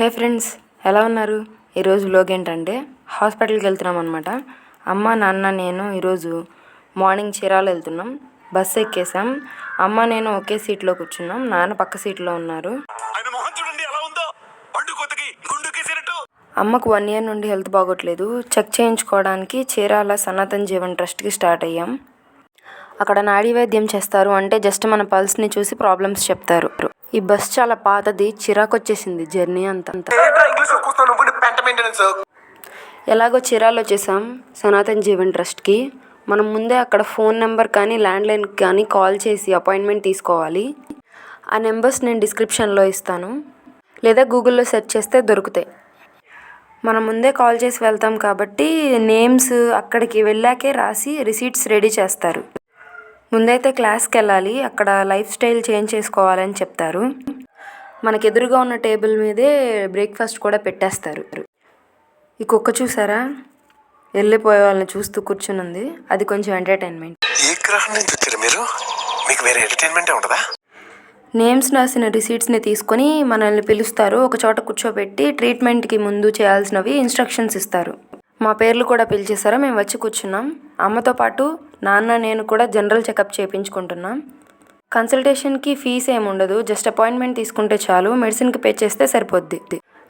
హే friends ఎలా ఉన్నారు? ఈరోజు వ్లాగ్ ఏంటంటే హాస్పిటల్కి వెళ్తున్నాం అనమాట అమ్మ నాన్న నేను ఈరోజు మార్నింగ్ చీరాల వెళ్తున్నాం. బస్సు ఎక్కేసాం. అమ్మ నేను ఒకే సీట్లో కూర్చున్నాం. నాన్న పక్క సీట్లో ఉన్నారు. అమ్మకు వన్ ఇయర్ నుండి హెల్త్ బాగోట్లేదు. చెక్ చేయించుకోవడానికి చీరాల సనాతన్ జీవన్ ట్రస్ట్కి స్టార్ట్ అయ్యాం. అక్కడ నాడీ వైద్యం చేస్తారు. అంటే జస్ట్ మన పల్స్ని చూసి ప్రాబ్లమ్స్ చెప్తారు. ఈ బస్ చాలా పాతది చిరాకు వచ్చేసింది జర్నీ అంతా. ఎలాగో చీరాలు వచ్చేసాం సనాతన్ జీవన్ ట్రస్ట్కి. మనం ముందే అక్కడ ఫోన్ నెంబర్ కానీ ల్యాండ్లైన్ కానీ కాల్ చేసి అపాయింట్మెంట్ తీసుకోవాలి. ఆ నెంబర్స్ నేను డిస్క్రిప్షన్లో ఇస్తాను. లేదా గూగుల్లో సెర్చ్ చేస్తే దొరుకుతాయి. మనం ముందే కాల్ చేసి వెళ్తాం కాబట్టి నేమ్స్ అక్కడికి వెళ్ళాకే రాసి రిసీట్స్ రెడీ చేస్తారు. ముందైతే క్లాస్కి వెళ్ళాలి అక్కడ లైఫ్ స్టైల్ చేంజ్ చేసుకోవాలని చెప్తారు. మనకు ఎదురుగా ఉన్న టేబుల్ మీదే బ్రేక్ఫాస్ట్ కూడా పెట్టేస్తారు. ఈ కుక్క చూసారా? వెళ్ళిపోయే వాళ్ళని చూస్తూ కూర్చునుంది. అది కొంచెం ఎంటర్టైన్మెంట్. ఏ గ్రహం నుంచి వచ్చారు మీరు? మీకు వేరే ఎంటర్టైన్మెంటే ఉండదా? నేమ్స్ రాసిన రిసీట్స్ని తీసుకొని మనల్ని పిలుస్తారు. ఒక చోట కూర్చోబెట్టి ట్రీట్మెంట్కి ముందు చేయాల్సినవి ఇన్స్ట్రక్షన్స్ ఇస్తారు. మా పేర్లు కూడా పిలిచేసారా మేము వచ్చి కూర్చున్నాం. అమ్మతో పాటు నాన్న నేను కూడా జనరల్ చెకప్ చేయించుకుంటున్నాం కన్సల్టేషన్కి ఫీజ్ ఏమి ఉండదు జస్ట్ అపాయింట్మెంట్ తీసుకుంటే చాలు మెడిసిన్కి పే చేస్తే సరిపోద్ది.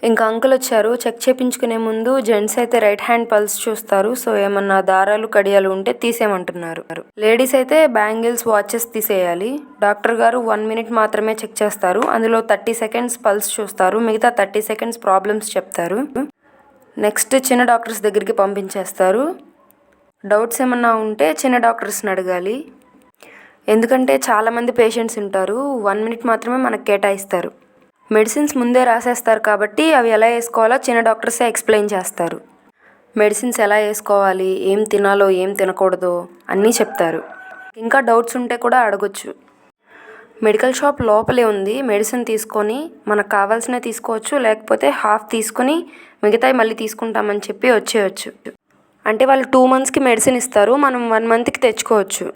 ఇంకా అంకుల్ వచ్చారు చెక్ చేయించుకునే ముందు జెంట్స్ అయితే రైట్ హ్యాండ్ పల్స్ చూస్తారు సో ఏమన్నా దారాలు కడియాలు ఉంటే తీసేయమంటున్నారు. లేడీస్ అయితే బ్యాంగిల్స్ వాచెస్ తీసేయాలి. డాక్టర్ గారు వన్ మినిట్ మాత్రమే చెక్ చేస్తారు అందులో థర్టీ సెకండ్స్ పల్స్ చూస్తారు మిగతా థర్టీ సెకండ్స్ ప్రాబ్లమ్స్ చెప్తారు. నెక్స్ట్ చిన్న డాక్టర్స్ దగ్గరికి పంపించేస్తారు. డౌట్స్ ఏమన్నా ఉంటే చిన్న డాక్టర్స్ని అడగాలి. ఎందుకంటే చాలామంది పేషెంట్స్ ఉంటారు వన్ మినిట్ మాత్రమే మనకు కేటాయిస్తారు. మెడిసిన్స్ ముందే రాసేస్తారు కాబట్టి అవి ఎలా వేసుకోవాలో చిన్న డాక్టర్సే ఎక్స్ప్లెయిన్ చేస్తారు. మెడిసిన్స్ ఎలా వేసుకోవాలి ఏం తినాలో ఏం తినకూడదో అన్నీ చెప్తారు. ఇంకా డౌట్స్ ఉంటే కూడా అడగొచ్చు. మెడికల్ షాప్ లోపలే ఉంది. మెడిసిన్ తీసుకొని మనకు కావాల్సినవి తీసుకోవచ్చు. లేకపోతే హాఫ్ తీసుకొని మిగతాయి మళ్ళీ తీసుకుంటామని చెప్పి వచ్చేయచ్చు. అంటే వాళ్ళు టూ మంత్స్కి మెడిసిన్ ఇస్తారు. మనం వన్ మంత్కి తెచ్చుకోవచ్చు.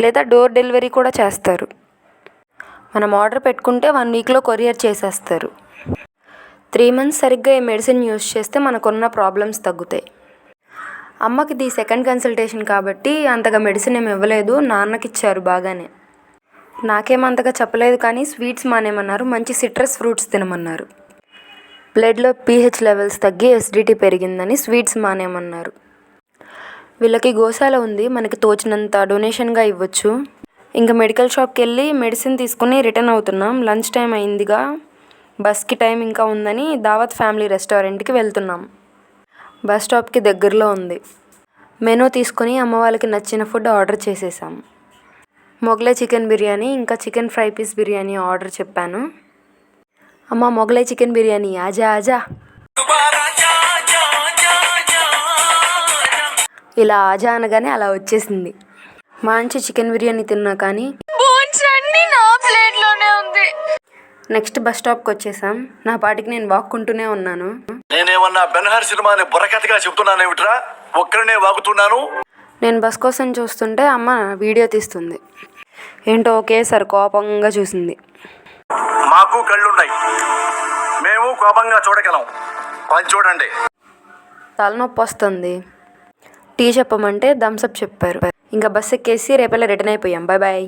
లేదా డోర్ డెలివరీ కూడా చేస్తారు. మనం ఆర్డర్ పెట్టుకుంటే వన్ వీక్లో కొరియర్ చేసేస్తారు. త్రీ మంత్స్ సరిగ్గా ఈ మెడిసిన్ యూస్ చేస్తే మనకున్న ప్రాబ్లమ్స్ తగ్గుతాయి. అమ్మకి ఇది సెకండ్ కన్సల్టేషన్ కాబట్టి అంతగా మెడిసిన్ ఏమి ఇవ్వలేదు. నాన్నకి ఇచ్చారు బాగానే. నాకేమంతగా చెప్పలేదు కానీ స్వీట్స్ మానేమన్నారు మంచి సిట్రస్ ఫ్రూట్స్ తినమన్నారు. బ్లడ్లో పీహెచ్ లెవెల్స్ తగ్గి ఎసిడిటీ పెరిగిందని స్వీట్స్ మానేమన్నారు. వీళ్ళకి గోశాల ఉంది మనకి తోచినంత డొనేషన్గా ఇవ్వచ్చు. ఇంకా మెడికల్ షాప్కి వెళ్ళి మెడిసిన్ తీసుకుని రిటర్న్ అవుతున్నాం. లంచ్ టైం అయిందిగా బస్కి టైం ఇంకా ఉందని దావత్ ఫ్యామిలీ రెస్టారెంట్కి వెళ్తున్నాం. బస్ స్టాప్కి దగ్గరలో ఉంది. మెనూ తీసుకొని అమ్మ వాళ్ళకి నచ్చిన ఫుడ్ ఆర్డర్ చేసేసాం. మొగలై చికెన్ బిర్యానీ ఇంకా chicken fry piece biryani order చెప్పాను. అమ్మ మొగలై చికెన్ బిర్యానీ ఆజా ఆజా. ఇలా ఆజా అనగానే అలా వచ్చేసింది. మంచి చికెన్ బిర్యానీ తిన్నా కానీ బోన్స్ అన్ని నా ప్లేట్లోనే ఉంది. నెక్స్ట్ బస్ స్టాప్కి వచ్చేసాం. నా పాటికి నేను వాక్కుంటూనే ఉన్నాను. నేనేమన్నా బెన్హర్ సినిమాని బుర్రకథగా చెప్తున్నానేమిట్రా? ఒక్కరినే వాగుతున్నాను. నేను బస్ కోసం చూస్తుంటే అమ్మ వీడియో తీస్తుంది. ఏంటో ఒకేసారి కోపంగా చూసింది. మాకు కళ్ళున్నాయి. మేము కోపంగా చూడగలం. చూడండి. తలనొప్పి వస్తుంది. టీ చెప్పమంటే థమ్స్అప్ చెప్పారు. ఇంకా బస్ ఎక్కేసి రేపల్లా రిటర్న్ అయిపోయాం. Bye bye